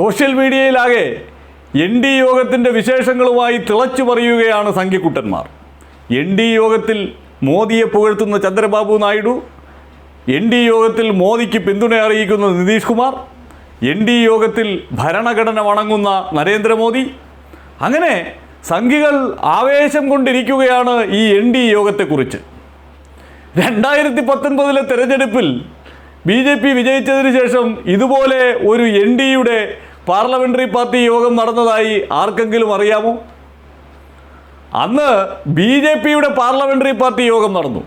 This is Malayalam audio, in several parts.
സോഷ്യൽ മീഡിയയിലാകെ എൻ ഡി യോഗത്തിന്റെ വിശേഷങ്ങളുമായി തിളച്ചു പറയുകയാണ് സംഖ്യക്കുട്ടന്മാർ എൻ ഡി യോഗത്തിൽ മോദിയെ പുകഴ്ത്തുന്ന ചന്ദ്രബാബു നായിഡു എൻ ഡി യോഗത്തിൽ മോദിക്ക് പിന്തുണ അറിയിക്കുന്ന നിതീഷ് കുമാർ എൻ ഡി യോഗത്തിൽ ഭരണഘടന വണങ്ങുന്ന നരേന്ദ്രമോദി. അങ്ങനെ സംഘികൾ ആവേശം കൊണ്ടിരിക്കുകയാണ് ഈ എൻ ഡി യോഗത്തെക്കുറിച്ച്. രണ്ടായിരത്തി പത്തൊൻപതിലെ തെരഞ്ഞെടുപ്പിൽ ബി ജെ പി വിജയിച്ചതിന് ശേഷം ഇതുപോലെ ഒരു എൻ ഡിയുടെ പാർലമെന്ററി പാർട്ടി യോഗം നടന്നതായി ആർക്കെങ്കിലും അറിയാമോ? അന്ന് ബി ജെ പിയുടെ പാർലമെന്ററി പാർട്ടി യോഗം നടന്നു.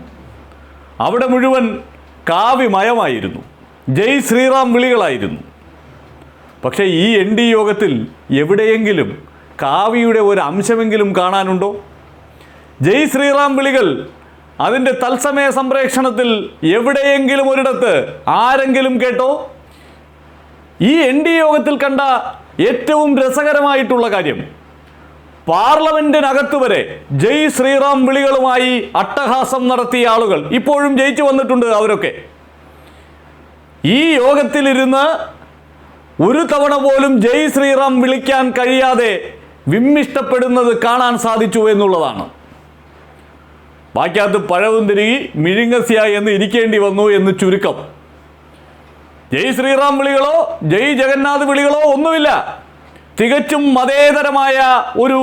അവിടെ മുഴുവൻ കാവ്യമയമായിരുന്നു ജയ് ശ്രീറാം വിളികളായിരുന്നു. പക്ഷേ ഈ എൻ ഡി യോഗത്തിൽ എവിടെയെങ്കിലും കാവ്യയുടെ ഒരു അംശമെങ്കിലും കാണാനുണ്ടോ? ജയ് ശ്രീറാം വിളികൾ അതിന്റെ തത്സമയ സംപ്രേക്ഷണത്തിൽ എവിടെയെങ്കിലും ഒരിടത്ത് ആരെങ്കിലും കേട്ടോ? ഈ എൻ ഡി യോഗത്തിൽ കണ്ട ഏറ്റവും രസകരമായിട്ടുള്ള കാര്യം പാർലമെന്റിനകത്ത് വരെ ജയ് ശ്രീറാം വിളികളുമായി അട്ടഹാസം നടത്തിയ ആളുകൾ ഇപ്പോഴും ജയിച്ചു വന്നിട്ടുണ്ട് അവരൊക്കെ. ഈ യോഗത്തിലിരുന്ന് ഒരു തവണ പോലും ജയ് ശ്രീറാം വിളിക്കാൻ കഴിയാതെ വിമ്മിഷ്ടപ്പെടുന്നത് കാണാൻ സാധിച്ചു എന്നുള്ളതാണ്. ബാക്കിയകത്ത് പഴവും തിരികി മിഴുങ്ങസ്യ എന്ന് ഇരിക്കേണ്ടി വന്നു എന്ന് ചുരുക്കം. ജയ് ശ്രീറാം വിളികളോ ജയ് ജഗന്നാഥ് വിളികളോ ഒന്നുമില്ല. തികച്ചും മതേതരമായ ഒരു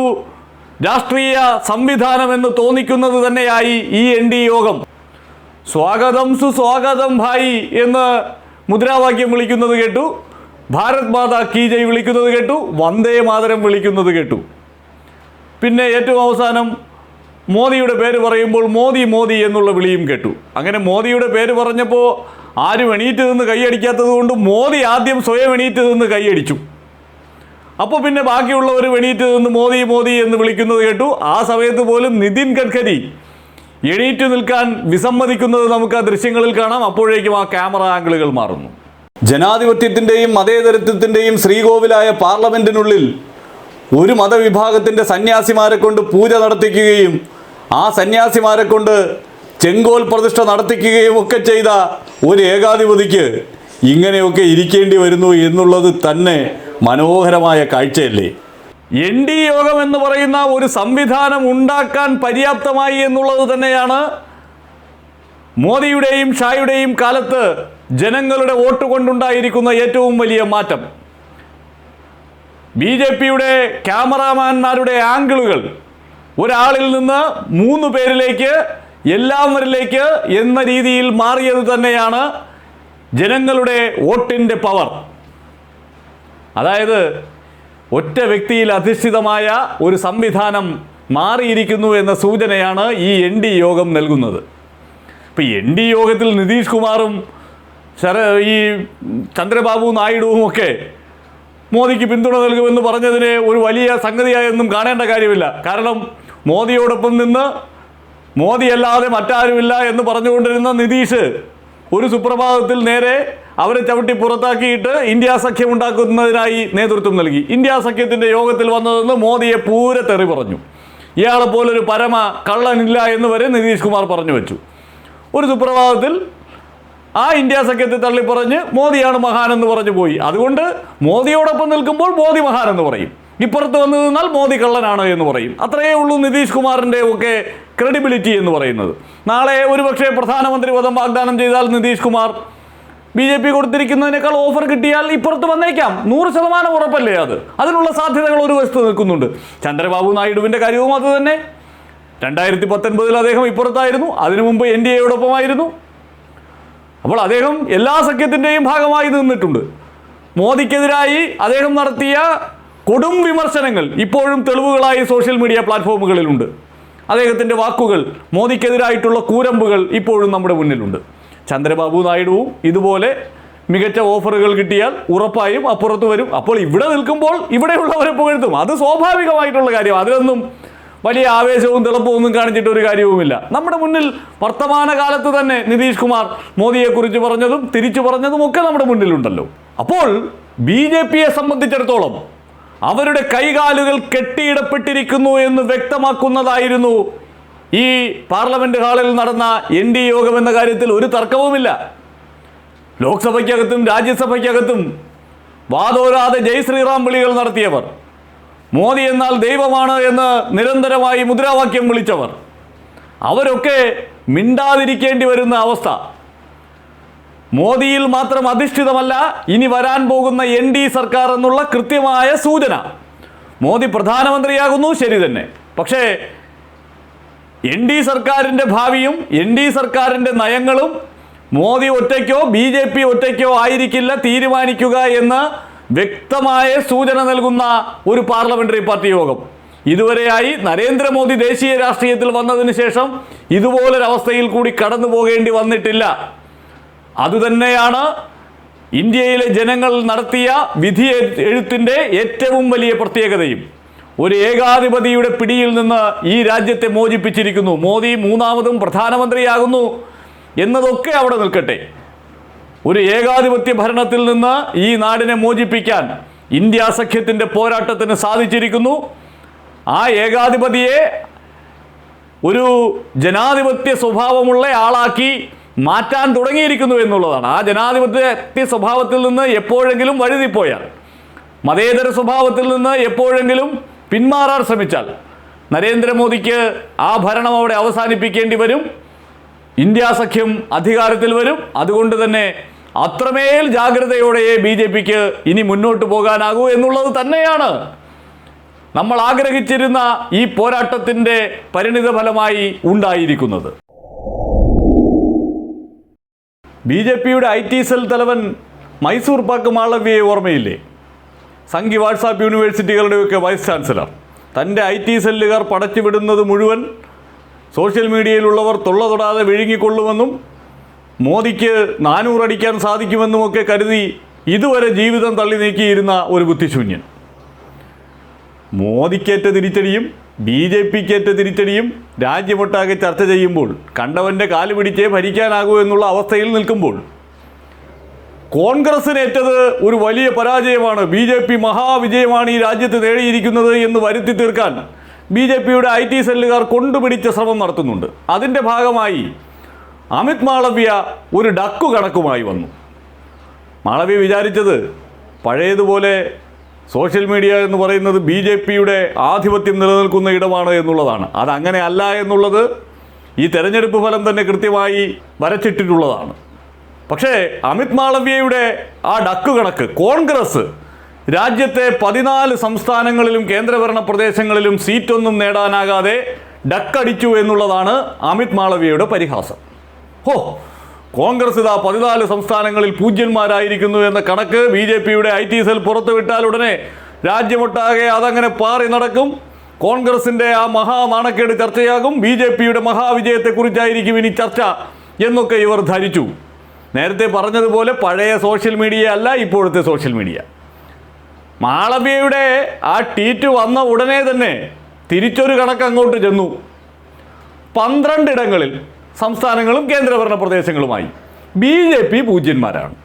രാഷ്ട്രീയ സംവിധാനം എന്ന് തോന്നിക്കുന്നത് തന്നെയായി ഈ എൻ ഡി യോഗം. സ്വാഗതം സുസ്വാഗതം ഭായി എന്ന് മുദ്രാവാക്യം വിളിക്കുന്നത് കേട്ടു. ഭാരത് മാതാ കീ ജയ് വിളിക്കുന്നത് കേട്ടു. വന്ദേ മാതരം വിളിക്കുന്നത് കേട്ടു. പിന്നെ ഏറ്റവും അവസാനം മോദിയുടെ പേര് പറയുമ്പോൾ മോദി മോദി എന്നുള്ള വിളിയും കേട്ടു. അങ്ങനെ മോദിയുടെ പേര് പറഞ്ഞപ്പോൾ ആരും എണീറ്റ് നിന്ന് കൈയടിക്കാത്തത് കൊണ്ട് മോദി ആദ്യം സ്വയം എണീറ്റ് നിന്ന് കൈയടിച്ചു അപ്പോൾ പിന്നെ ബാക്കിയുള്ളവർ എണീറ്റ് നിന്ന് മോദി മോദി എന്ന് വിളിക്കുന്നത് കേട്ടു. ആ സമയത്ത് പോലും നിതിൻ ഗഡ്കരി എണീറ്റ് നിൽക്കാൻ വിസമ്മതിക്കുന്നത് നമുക്ക് ആ ദൃശ്യങ്ങളിൽ കാണാം. അപ്പോഴേക്കും ആ ക്യാമറ ആംഗിളുകൾ മാറുന്നു. ജനാധിപത്യത്തിന്റെയും മതേതരത്വത്തിന്റെയും ശ്രീകോവിലായ പാർലമെന്റിനുള്ളിൽ ഒരു മതവിഭാഗത്തിന്റെ സന്യാസിമാരെ കൊണ്ട് പൂജ നടത്തിക്കുകയും ആ സന്യാസിമാരെ കൊണ്ട് ചെങ്കോൽ പ്രതിഷ്ഠ നടത്തിക്കുകയും ഒക്കെ ചെയ്ത ഒരു ഏകാധിപതിക്ക് ഇങ്ങനെയൊക്കെ ഇരിക്കേണ്ടി വരുന്നു എന്നുള്ളത് തന്നെ മനോഹരമായ കാഴ്ചയല്ലേ? എൻ ഡി യോഗം എന്ന് പറയുന്ന ഒരു സംവിധാനം ഉണ്ടാക്കാൻ പര്യാപ്തമായി എന്നുള്ളത് തന്നെയാണ് മോദിയുടെയും ഷായുടെയും കാലത്ത് ജനങ്ങളുടെ വോട്ട് കൊണ്ടുണ്ടായിരിക്കുന്ന ഏറ്റവും വലിയ മാറ്റം. ബി ജെ പിയുടെ ക്യാമറാമാന്മാരുടെ ആംഗിളുകൾ. ഒരാളിൽ നിന്ന് മൂന്ന് പേരിലേക്ക് എല്ലാവരിലേക്ക് എന്ന രീതിയിൽ മാറിയത് തന്നെയാണ് ജനങ്ങളുടെ വോട്ടിന്റെ പവർ. അതായത് ഒറ്റ വ്യക്തിയിൽ അധിഷ്ഠിതമായ ഒരു സംവിധാനം മാറിയിരിക്കുന്നു എന്ന സൂചനയാണ് ഈ എൻ ഡി യോഗം നൽകുന്നത്. ഇപ്പം എൻ ഡി യോഗത്തിൽ നിതീഷ് കുമാറും ശര ഈ ചന്ദ്രബാബു നായിഡുവും ഒക്കെ മോദിക്ക് പിന്തുണ നൽകുമെന്ന് പറഞ്ഞതിനെ ഒരു വലിയ സംഗതിയായൊന്നും കാണേണ്ട കാര്യമില്ല. കാരണം മോദിയോടൊപ്പം നിന്ന് മോദിയല്ലാതെ മറ്റാരുമില്ല എന്ന് പറഞ്ഞുകൊണ്ടിരുന്ന നിതീഷ് ഒരു സുപ്രഭാതത്തിൽ നേരെ അവരെ ചവിട്ടി പുറത്താക്കിയിട്ട് ഇന്ത്യ സഖ്യം ഉണ്ടാക്കുന്നതിനായി നേതൃത്വം നൽകി. ഇന്ത്യ സഖ്യത്തിന്റെ യോഗത്തിൽ വന്നതെന്ന് മോദിയെ പൂരെ തെറി പറഞ്ഞു. ഇയാളെ പോലൊരു പരമ കള്ളനില്ല എന്ന് വരെ നിതീഷ് കുമാർ പറഞ്ഞു വെച്ചു. ഒരു സുപ്രഭാതത്തിൽ ആ ഇന്ത്യ സഖ്യത്തെ തള്ളി പറഞ്ഞ് മോദിയാണ് മഹാൻ എന്ന് പറഞ്ഞു പോയി. അതുകൊണ്ട് മോദിയോടൊപ്പം നിൽക്കുമ്പോൾ മോദി മഹാൻ എന്ന് പറയും. ഇപ്പുറത്ത് വന്നു നിന്നാൽ മോദി കള്ളനാണ് എന്ന് പറയും. അത്രയേ ഉള്ളൂ നിതീഷ് കുമാറിന്റെ ഒക്കെ ക്രെഡിബിലിറ്റി എന്ന് പറയുന്നത്. നാളെ ഒരുപക്ഷെ പ്രധാനമന്ത്രി പദം വാഗ്ദാനം ചെയ്താൽ Nitish Kumar B J P കൊടുത്തിരിക്കുന്നതിനേക്കാൾ offer കിട്ടിയാൽ ഇപ്പുറത്ത് വന്നേക്കാം. നൂറ് ശതമാനം ഉറപ്പല്ലേ അത്? അതിനുള്ള സാധ്യതകൾ ഒരു വശത്ത് നിൽക്കുന്നുണ്ട്. ചന്ദ്രബാബു നായിഡുവിന്റെ കാര്യവും അത് തന്നെ. രണ്ടായിരത്തി പത്തൊൻപതിൽ അദ്ദേഹം ഇപ്പുറത്തായിരുന്നു. അതിനു മുമ്പ് എൻ ഡി എയോടൊപ്പമായിരുന്നു. അപ്പോൾ അദ്ദേഹം എല്ലാ സഖ്യത്തിന്റെയും ഭാഗമായി നിന്നിട്ടുണ്ട്. മോദിക്കെതിരായി അദ്ദേഹം നടത്തിയ കൊടും വിമർശനങ്ങൾ ഇപ്പോഴും തെളിവുകളായി സോഷ്യൽ മീഡിയ പ്ലാറ്റ്ഫോമുകളിലുണ്ട് അദ്ദേഹത്തിന്റെ വാക്കുകൾ മോദിക്കെതിരായിട്ടുള്ള കൂരമ്പുകൾ ഇപ്പോഴും നമ്മുടെ മുന്നിലുണ്ട്. ചന്ദ്രബാബു നായിഡുവും ഇതുപോലെ മികച്ച ഓഫറുകൾ കിട്ടിയാൽ ഉറപ്പായും അപ്പുറത്ത് വരും. അപ്പോൾ ഇവിടെ നിൽക്കുമ്പോൾ ഇവിടെയുള്ളവരെ പുകഴ്ത്തും. അത് സ്വാഭാവികമായിട്ടുള്ള കാര്യം. അതിലൊന്നും വലിയ ആവേശവും തിളപ്പവും ഒന്നും കാണിച്ചിട്ട് ഒരു കാര്യവുമില്ല. നമ്മുടെ മുന്നിൽ വർത്തമാനകാലത്ത് തന്നെ നിതീഷ് കുമാർ മോദിയെക്കുറിച്ച് പറഞ്ഞതും തിരിച്ചു പറഞ്ഞതും ഒക്കെ നമ്മുടെ മുന്നിലുണ്ടല്ലോ. അപ്പോൾ ബി ജെ പിയെ സംബന്ധിച്ചിടത്തോളം അവരുടെ കൈകാലുകൾ കെട്ടിയിടപ്പെട്ടിരിക്കുന്നു എന്ന് വ്യക്തമാക്കുന്നതായിരുന്നു ഈ പാർലമെന്റ് ഹാളിൽ നടന്ന എൻ ഡി യോഗം എന്ന കാര്യത്തിൽ ഒരു തർക്കവുമില്ല. ലോക്സഭയ്ക്കകത്തും രാജ്യസഭയ്ക്കകത്തും വാദോരാതെ ജയ് ശ്രീറാം വിളികൾ നടത്തിയവർ മോദി എന്നാൽ ദൈവമാണ് എന്ന് നിരന്തരമായി മുദ്രാവാക്യം വിളിച്ചവർ അവരൊക്കെ മിണ്ടാതിരിക്കേണ്ടി വരുന്ന അവസ്ഥ. മോദിയിൽ മാത്രം അധിഷ്ഠിതമല്ല ഇനി വരാൻ പോകുന്ന എൻ ഡി സർക്കാർ എന്നുള്ള കൃത്യമായ സൂചന. മോദി പ്രധാനമന്ത്രിയാകുന്നു ശരി തന്നെ. പക്ഷേ എൻ ഡി സർക്കാരിന്റെ ഭാവിയും എൻ ഡി സർക്കാരിന്റെ നയങ്ങളും മോദി ഒറ്റയ്ക്കോ ബി ജെ പി ഒറ്റയ്ക്കോ ആയിരിക്കില്ല തീരുമാനിക്കുക എന്ന് വ്യക്തമായ സൂചന നൽകുന്ന ഒരു പാർലമെന്ററി പാർട്ടി യോഗം. ഇതുവരെയായി നരേന്ദ്രമോദി ദേശീയ രാഷ്ട്രീയത്തിൽ വന്നതിന് ശേഷം ഇതുപോലൊരവസ്ഥയിൽ കൂടി കടന്നു പോകേണ്ടി വന്നിട്ടില്ല. അതുതന്നെയാണ് ഇന്ത്യയിലെ ജനങ്ങൾ നടത്തിയ വിധി എഴുത്തിന്റെ ഏറ്റവും വലിയ പ്രത്യേകതയും. ഒരു ഏകാധിപതിയുടെ പിടിയിൽ നിന്ന് ഈ രാജ്യത്തെ മോചിപ്പിച്ചിരിക്കുന്നു. മോദി മൂന്നാമതും പ്രധാനമന്ത്രിയാകുന്നു എന്നതൊക്കെ അവിടെ നിൽക്കട്ടെ. ഒരു ഏകാധിപത്യ ഭരണത്തിൽ നിന്ന് ഈ നാടിനെ മോചിപ്പിക്കാൻ ഇന്ത്യ സഖ്യത്തിന്റെ പോരാട്ടത്തിന് സാധിച്ചിരിക്കുന്നു. ആ ഏകാധിപതിയെ ഒരു ജനാധിപത്യ സ്വഭാവമുള്ള ആളാക്കി മാറ്റാൻ തുടങ്ങിയിരിക്കുന്നു എന്നുള്ളതാണ്. ആ ജനാധിപത്യ സ്വഭാവത്തിൽ നിന്ന് എപ്പോഴെങ്കിലും വഴുതിപ്പോയാൽ മതേതര സ്വഭാവത്തിൽ നിന്ന് എപ്പോഴെങ്കിലും പിന്മാറാൻ ശ്രമിച്ചാൽ നരേന്ദ്രമോദിക്ക് ആ ഭരണം അവിടെ അവസാനിപ്പിക്കേണ്ടി വരും ഇന്ത്യ സഖ്യം അധികാരത്തിൽ വരും. അതുകൊണ്ട് തന്നെ അത്രമേൽ ജാഗ്രതയോടെയേ ബി ജെ പിക്ക് ഇനി മുന്നോട്ട് പോകാനാകൂ എന്നുള്ളത് തന്നെയാണ്. നമ്മൾ ആഗ്രഹിച്ചിരുന്ന ഈ പോരാട്ടത്തിന്റെ പരിണിത ഫലമായി ഉണ്ടായിരിക്കുന്നത്. ബി ജെ പിയുടെ ഐ ടി സെൽ തലവൻ മൈസൂർ പാക്ക് മാളവ്യയെ ഓർമ്മയില്ലേ? സംഘി വാട്സാപ്പ് യൂണിവേഴ്സിറ്റികളുടെയൊക്കെ വൈസ് ചാൻസലർ. തന്റെ ഐ ടി സെല്ലുകാർ പടച്ചുവിടുന്നത് മുഴുവൻ സോഷ്യൽ മീഡിയയിലുള്ളവർ തൊള്ള തൊടാതെ വിഴുങ്ങിക്കൊള്ളുമെന്നും മോദിക്ക് നാനൂറടിക്കാൻ സാധിക്കുമെന്നുമൊക്കെ കരുതി ഇതുവരെ ജീവിതം തള്ളി നീക്കിയിരുന്ന ഒരു ബുദ്ധിശൂന്യൻ. മോദിക്കേറ്റ തിരിച്ചടിയും ബി ജെ പിക്കേറ്റ തിരിച്ചടിയും രാജ്യമൊട്ടാകെ ചർച്ച ചെയ്യുമ്പോൾ കണ്ടവന്റെ കാൽ പിടിച്ചേ ഭരിക്കാനാകൂ എന്നുള്ള അവസ്ഥയിൽ നിൽക്കുമ്പോൾ കോൺഗ്രസിനേറ്റത് ഒരു വലിയ പരാജയമാണ്. ബി ജെ പി മഹാവിജയമാണ് ഈ രാജ്യത്ത് നേടിയിരിക്കുന്നത് എന്ന് വരുത്തി തീർക്കാൻ ബി ജെ പിയുടെ ഐ ടി സെല്ലുകാർ കൊണ്ടുപിടിച്ച ശ്രമം നടത്തുന്നുണ്ട്. അതിന്റെ ഭാഗമായി അമിത് മാളവ്യ ഒരു ഡക്കു കണക്കുമായി വന്നു. മാളവ്യ വിചാരിച്ചത് പഴയതുപോലെ സോഷ്യൽ മീഡിയ എന്ന് പറയുന്നത് ബി ജെ പിയുടെ ആധിപത്യം നിലനിൽക്കുന്ന ഇടമാണ് എന്നുള്ളതാണ്. അതങ്ങനെ അല്ല എന്നുള്ളത് ഈ തെരഞ്ഞെടുപ്പ് ഫലം തന്നെ കൃത്യമായി വരച്ചിട്ടിട്ടുള്ളതാണ്. പക്ഷേ അമിത് മാളവ്യയുടെ ആ ഡക്ക് കണക്ക് കോൺഗ്രസ് രാജ്യത്തെ പതിനാല് സംസ്ഥാനങ്ങളിലും കേന്ദ്രഭരണ പ്രദേശങ്ങളിലും സീറ്റൊന്നും നേടാനാകാതെ ഡക്കടിച്ചു എന്നുള്ളതാണ് അമിത് മാളവ്യയുടെ പരിഹാസം. ഹോ കോൺഗ്രസ് ഇതാ പതിനാല് സംസ്ഥാനങ്ങളിൽ പൂജ്യന്മാരായിരിക്കുന്നു എന്ന കണക്ക് ബി ജെ പിയുടെ ഐ ടി സെൽ പുറത്തുവിട്ടാൽ ഉടനെ രാജ്യമൊട്ടാകെ അതങ്ങനെ പാറി നടക്കും. കോൺഗ്രസിന്റെ ആ മഹാനാണക്കേട് ചർച്ചയാകും. ബി ജെ പിയുടെ മഹാവിജയത്തെക്കുറിച്ചായിരിക്കും ഇനി ചർച്ച എന്നൊക്കെ ഇവർ ധരിച്ചു. നേരത്തെ പറഞ്ഞതുപോലെ പഴയ സോഷ്യൽ മീഡിയ അല്ല ഇപ്പോഴത്തെ സോഷ്യൽ മീഡിയ. മാളവ്യയുടെ ആ ട്വീറ്റ് വന്ന ഉടനെ തന്നെ തിരിച്ചൊരു കണക്ക് അങ്ങോട്ട് ചെന്നു. പന്ത്രണ്ടിടങ്ങളിൽ സംസ്ഥാനങ്ങളും കേന്ദ്രഭരണ പ്രദേശങ്ങളുമായി. B J P പൂജ്യന്മാരാണ്.